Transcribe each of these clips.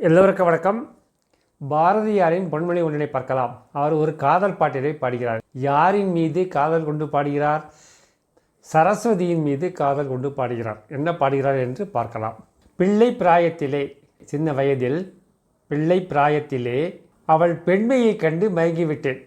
எல்லோருக்கும் வணக்கம். பாரதியாரின் பொன்மொழி ஒன்றினை பார்க்கலாம். அவர் ஒரு காதல் பாட்டினை பாடுகிறார். யாரின் மீது காதல் கொண்டு பாடுகிறார்? சரஸ்வதியின் மீது காதல் கொண்டு பாடுகிறார். என்ன பாடுகிறார் என்று பார்க்கலாம். பிள்ளை பிராயத்திலே சின்ன வயதில் பிள்ளை பிராயத்திலே அவள் பெண்மையை கண்டு மயங்கிவிட்டேன்.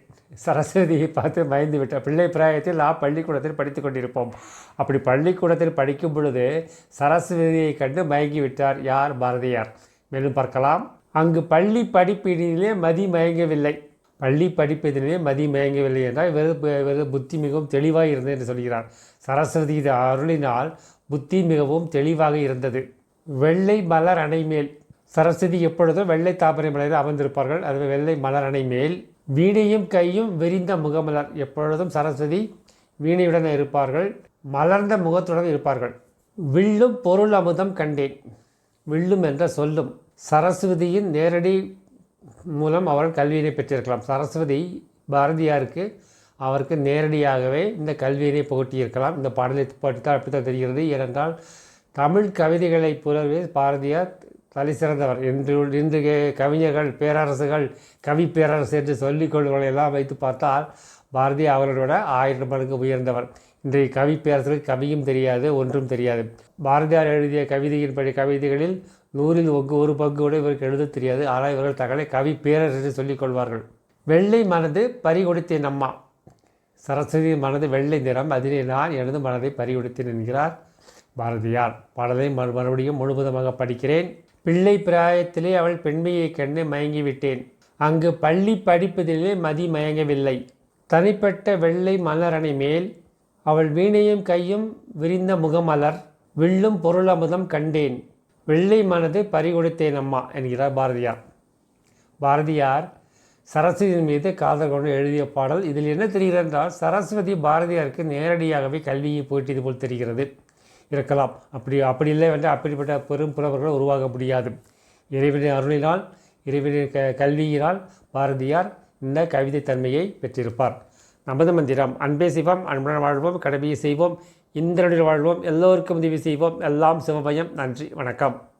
சரஸ்வதியை பார்த்து மயந்து விட்டார். பிள்ளை பிராயத்தில் நான் பள்ளிக்கூடத்தில் படித்து கொண்டிருப்போம். அப்படி பள்ளிக்கூடத்தில் படிக்கும் பொழுது சரஸ்வதியை கண்டு மயங்கி விட்டார் யார்? பாரதியார். மேலும் பார்க்கலாம். அங்கு பள்ளி படிப்பினிலே மதி மயங்கவில்லை. பள்ளி படிப்பதிலே மதி மயங்கவில்லை என்றால் வெறு வெறு புத்தி மிகவும் தெளிவாக இருந்தது என்று சொல்கிறார். சரஸ்வதி அருளினால் புத்தி மிகவும் தெளிவாக இருந்தது. வெள்ளை மலர் அணை மேல். சரஸ்வதி எப்பொழுதும் வெள்ளை தாமரை மலரில் அமர்ந்திருப்பார்கள். அது வெள்ளை மலர் அணை மேல். வீணையும் கையும் விரிந்த முகமலர். எப்பொழுதும் சரஸ்வதி வீணையுடன் இருப்பார்கள். மலர்ந்த முகத்துடன் இருப்பார்கள். வில்லும் பொருள் அமுதம் கண்டேன். வில்லும் என்ற சொல்லும். சரஸ்வதியின் நேரடி மூலம் அவள் கல்வியினை பெற்றிருக்கலாம். சரஸ்வதி பாரதியாருக்கு அவருக்கு நேரடியாகவே இந்த கல்வியினை புகட்டியிருக்கலாம். இந்த பாடலை படித்தால் அப்படித்தான் தெரிகிறது. ஏனென்றால் தமிழ் கவிதைகளை புலவே பாரதியார் தலை சிறந்தவர். இன்று இன்று கவிஞர்கள் பேரரசுகள் கவி பேரரசு என்று சொல்லிக் எல்லாம் வைத்து பார்த்தால் பாரதி அவர்களோட ஆயிரம் மடங்கு உயர்ந்தவர். இன்றைய கவி பேரரசுகள் கவியும் தெரியாது ஒன்றும் தெரியாது. பாரதியார் எழுதிய கவிதையின் படி கவிதைகளில் நூறில் ஒங்கு ஒரு பங்கு கூட இவருக்கு எழுத தெரியாது. ஆனால் இவர்கள் தங்களை கவி பேரர் என்று சொல்லிக் கொள்வார்கள். வெள்ளை மனது பறிகொடுத்தேன் அம்மா சரஸ்வதி மனது வெள்ளை நிறம். அதிலே நான் எனது மனதை பறிகொடுத்தேன் என்கிறார் பாரதியார். பாடலை மறு மறுபடியும் முழுவதுமாக படிக்கிறேன். பிள்ளை பிராயத்திலே அவள் பெண்மையை கண்டு மயங்கிவிட்டேன். அங்கு பள்ளி படிப்பதிலே மதி மயங்கவில்லை. தனிப்பட்ட வெள்ளை மலரணை மேல் அவள் வீணையும் கையும் விரிந்த முகமலர். வில்லும் பொருளமுதம் கண்டேன். வெள்ளை மனது பறிகொடுத்தேன் அம்மா என்கிறார் பாரதியார். பாரதியார் சரஸ்வதியின் மீது காதல் கொண்டு எழுதிய பாடல் இதில் என்ன தெரிகிறது என்றால் சரஸ்வதி பாரதியாருக்கு நேரடியாகவே கல்வியை போயிட்டது போல் தெரிகிறது. இருக்கலாம். அப்படி அப்படி இல்லை என்றால் அப்படிப்பட்ட பெரும் புலவர்கள் உருவாக முடியாது. இறைவனின் அருளினால் இறைவனின் க கல்வியினால் பாரதியார் இந்த கவிதை தன்மையை பெற்றிருப்பார். நமது மந்திரம். அன்பே சிவம் அன்புடன் வாழ்வோம் கடமையை செய்வோம் இந்திரனில் வாழ்வோம் எல்லோருக்கும் உதவி செய்வோம். எல்லாம் சிவமயம் நன்றி வணக்கம்.